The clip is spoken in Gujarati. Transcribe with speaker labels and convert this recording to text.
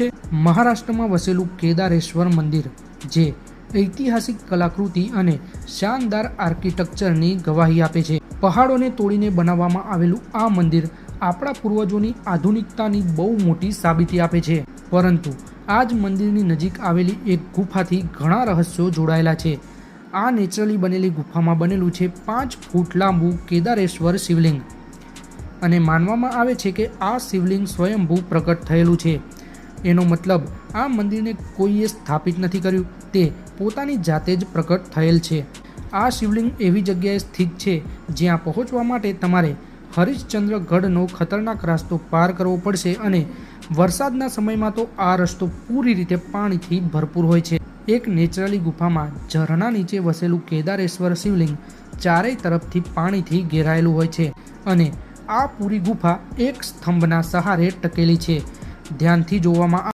Speaker 1: છે મહારાષ્ટ્રમાં વસેલું કેદારેશ્વર મંદિર, જે ઐતિહાસિક કલાકૃતિ અને શાનદાર આર્કિટેક્ચરની ગવાહી આપે છે. પહાડોને તોડીને બનાવવામાં આવેલું આ મંદિર આપણા પૂર્વજોની આધુનિકતાની બહુ મોટી સાબિતી આપે છે. પરંતુ આ જ મંદિરની નજીક આવેલી એક ગુફાથી ઘણા રહસ્યો જોડાયેલા છે. આ નેચરલી બનેલી ગુફામાં બનેલું છે પાંચ ફૂટ લાંબુ કેદારેશ્વર શિવલિંગ. અને માનવામાં આવે છે કે આ શિવલિંગ સ્વયંભૂ પ્રગટ થયેલું છે. એનો મતલબ આ મંદિરને કોઈએ સ્થાપિત નથી કર્યું, તે પોતાની જાતે જ પ્રકટ થયેલ છે. આ શિવલિંગ એવી જગ્યાએ સ્થિત છે જ્યાં પહોંચવા માટે તમારે હરિશ્ચંદ્રગઢનો ખતરનાક રસ્તો પાર કરવો પડશે અને વરસાદના સમયમાં તો આ રસ્તો પૂરી રીતે પાણીથી ભરપૂર હોય છે. એક નેચરલી ગુફામાં ઝરણા નીચે વસેલું કેદારેશ્વર શિવલિંગ ચારેય તરફથી પાણીથી ઘેરાયેલું હોય છે અને આ પૂરી ગુફા એક સ્તંભના સહારે ટકેલી છે. ધ્યાનથી જોવામાં